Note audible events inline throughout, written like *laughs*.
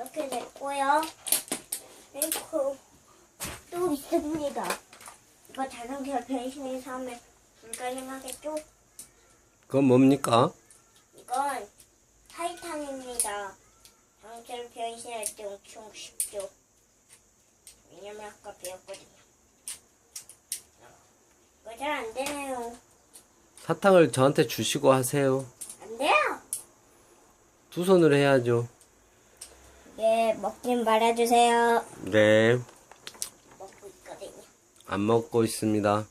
이렇게 됐고요. 그리고 또 있습니다. 이거 자동차 변신해서 하면 불가능하겠죠? 그건 뭡니까? 이건 타이탄입니다. 자동차를 변신할 때 엄청 쉽죠. 왜냐면 아까 배웠거든요. 이거 잘 안 되네요. 사탕을 저한테 주시고 하세요. 안 돼요? 두 손으로 해야죠. 예, 먹긴 말아주세요. 네. 먹고 있거든요. 안 먹고 있습니다.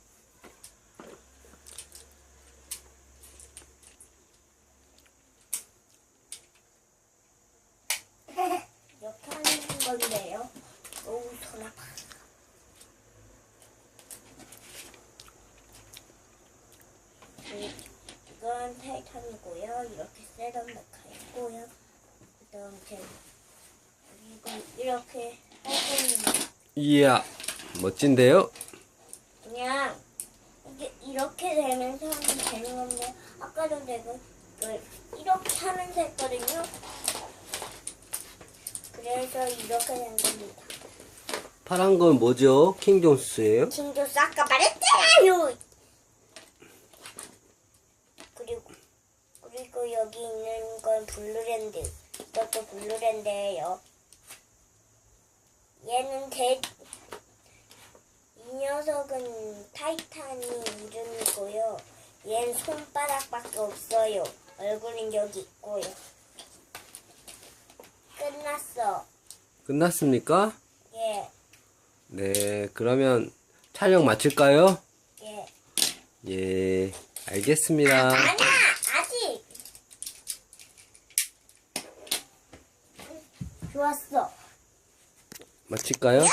*laughs* 이렇게 하는 건데요. 어우, 손 아파. 이- 이건 타이탄이고요. 이렇게 세던 메카 있고요. 그 다음 제 이렇게 하고 이야, 멋진데요? 그냥 이게 이렇게 되면서 하면 되는 건데 아까도 내가 이걸 이렇게 하면서 했거든요. 그래서 이렇게 된 겁니다. 파란 건 뭐죠? 킹존스예요? 킹조스 아까 말했잖아요. 그리고 그리고 여기 있는 건 블루랜드. 이것도 블루랜드예요. 얘는 대. 이 녀석은 타이탄이 이름이고요. 얘는 손바닥밖에 없어요. 얼굴은 여기 있고요. 끝났어. 끝났습니까? 예, 네, 그러면 촬영 마칠까요? 예. 예, 알겠습니다. 아니야, 아직. 좋았어. 마칠까요? 야,